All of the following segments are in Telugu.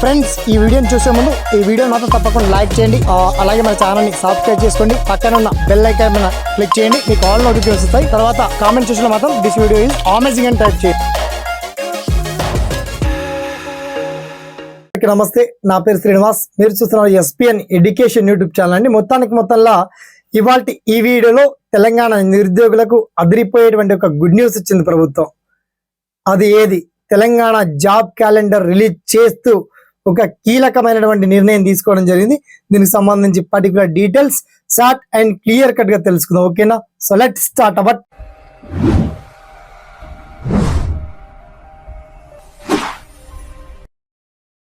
ఫ్రెండ్స్ ఈ వీడియోని చూసే ముందు ఈ వీడియో మాత్రం తప్పకుండా లైక్ చేయండి. అలాగే మన ఛానల్ని సబ్స్క్రైబ్ చేసుకోండి. పక్కన ఉన్న బెల్ ఐకాన్ మీద క్లిక్ చేయండి. మీకు ఆల్ నోటిఫికేషన్ వస్తాయి. తర్వాత కామెంట్ చూసిన మాత్రం దిస్ వీడియో ఇస్ అమేజింగ్ అని టైప్ చేయండి. అందరికీ నమస్తే. నా పేరు శ్రీనివాస్. మీరు చూస్తున్నారు ఎస్పీఎన్ ఎడ్యుకేషన్ యూట్యూబ్ ఛానల్ అండి. మొత్తానికి మొత్తంలో ఇవాళ ఈ వీడియోలో తెలంగాణ నిరుద్యోగులకు అదిరిపోయేటువంటి ఒక గుడ్ న్యూస్ ఇచ్చింది ప్రభుత్వం. అది ఏది? తెలంగాణ జాబ్ క్యాలెండర్ రిలీజ్ చేస్తూ ఒక కీలకమైనటువంటి నిర్ణయం తీసుకోవడం జరిగింది. దీనికి సంబంధించి particular details short and clear కట్గా తెలుసుకుందాం. ఓకేనా? So let start about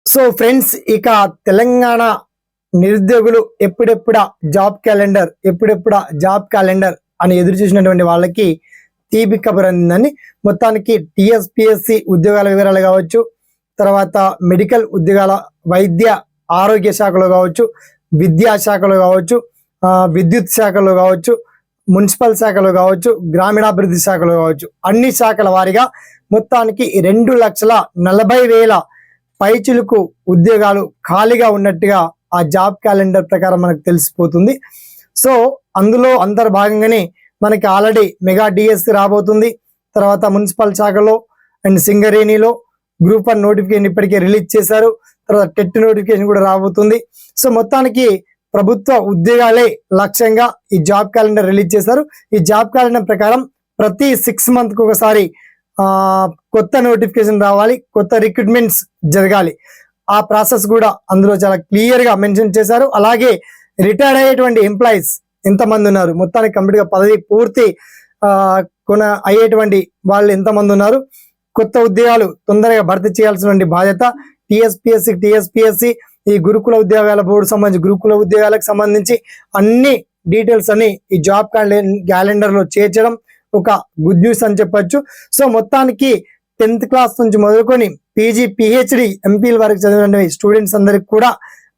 so friends ఇక తెలంగాణ నిరుద్యోగులు ఎప్పుడెప్పుడా జాబ్ క్యాలెండర్ ఎప్పుడెప్పుడా జాబ్ క్యాలెండర్ అని ఎదురు చూసినటువంటి వాళ్ళకి తీపి కబుర్ అందిందని మొత్తానికి టిఎస్పిఎస్సి ఉద్యోగాల వివరాలు కావచ్చు తర్వాత మెడికల్ ఉద్యోగాల వైద్య ఆరోగ్య శాఖలో కావచ్చు విద్యా శాఖలో కావచ్చు విద్యుత్ శాఖలో కావచ్చు మున్సిపల్ శాఖలో కావచ్చు గ్రామీణాభివృద్ధి శాఖలో కావచ్చు అన్ని శాఖల వారిగా మొత్తానికి రెండు లక్షల నలభై వేల పైచులకు ఉద్యోగాలు ఖాళీగా ఉన్నట్టుగా ఆ జాబ్ క్యాలెండర్ ప్రకారం మనకు తెలిసిపోతుంది. సో అందులో అంతర్ భాగంగానే మనకి ఆల్రెడీ మెగా డిఎస్సి రాబోతుంది. తర్వాత మున్సిపల్ శాఖలో అండ్ సింగరేణిలో గ్రూప్ వన్ నోటిఫికేషన్ ఇప్పటికే రిలీజ్ చేశారు. తర్వాత టెట్ నోటిఫికేషన్ కూడా రాబోతుంది. సో మొత్తానికి ప్రభుత్వ ఉద్యోగాలే లక్ష్యంగా ఈ జాబ్ క్యాలెండర్ రిలీజ్ చేశారు. ఈ జాబ్ క్యాలెండర్ ప్రకారం ప్రతి సిక్స్ మంత్కి ఒకసారి కొత్త నోటిఫికేషన్ రావాలి. కొత్త రిక్రూట్మెంట్స్ జరగాలి. ఆ ప్రాసెస్ కూడా అందులో చాలా క్లియర్గా మెన్షన్ చేశారు. అలాగే రిటైర్డ్ అయ్యేటువంటి ఎంప్లాయీస్ ఎంతమంది ఉన్నారు? మొత్తానికి కంప్లీట్గా పదవి పూర్తి కొన అయ్యేటువంటి వాళ్ళు ఎంతమంది ఉన్నారు? కొత్త ఉద్యోగాలు తొందరగా భర్తీ చేయాల్సినటువంటి బాధ్యత టిఎస్పిఎస్సి టీఎస్పీఎస్సి ఈ గురుకుల ఉద్యోగాల బోర్డు సంబంధించి గురుకుల ఉద్యోగాలకు సంబంధించి అన్ని డీటెయిల్స్ అన్ని ఈ జాబ్ క్యాలెండర్లో చేర్చడం ఒక గుడ్ న్యూస్ అని చెప్పొచ్చు. సో మొత్తానికి టెన్త్ క్లాస్ నుంచి మొదలుకొని పీజీ పిహెచ్డి ఎంపీల వరకు చదివినటువంటి స్టూడెంట్స్ అందరికి కూడా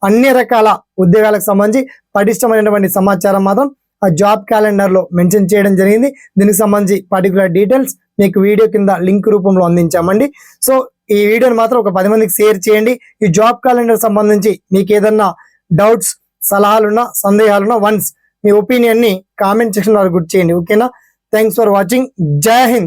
అన్ని రకాల ఉద్యోగాలకు సంబంధించి పటిష్టమైనటువంటి సమాచారం మాత్రం ఆ జాబ్ క్యాలెండర్లో మెన్షన్ చేయడం జరిగింది. దీనికి సంబంధించి పర్టికులర్ డీటెయిల్స్ మీకు వీడియో కింద లింక్ రూపంలో అందించామండి. సో ఈ వీడియోని మాత్రం ఒక పది మందికి షేర్ చేయండి. ఈ జాబ్ క్యాలెండర్ సంబంధించి మీకు ఏదన్నా డౌట్స్ సలహాలున్నా సందేహాలున్నా వన్స్ మీ ఒపీనియన్ని కామెంట్ సెక్షన్లో గుర్తు చేయండి. ఓకేనా? Thanks for watching. Jai Hind.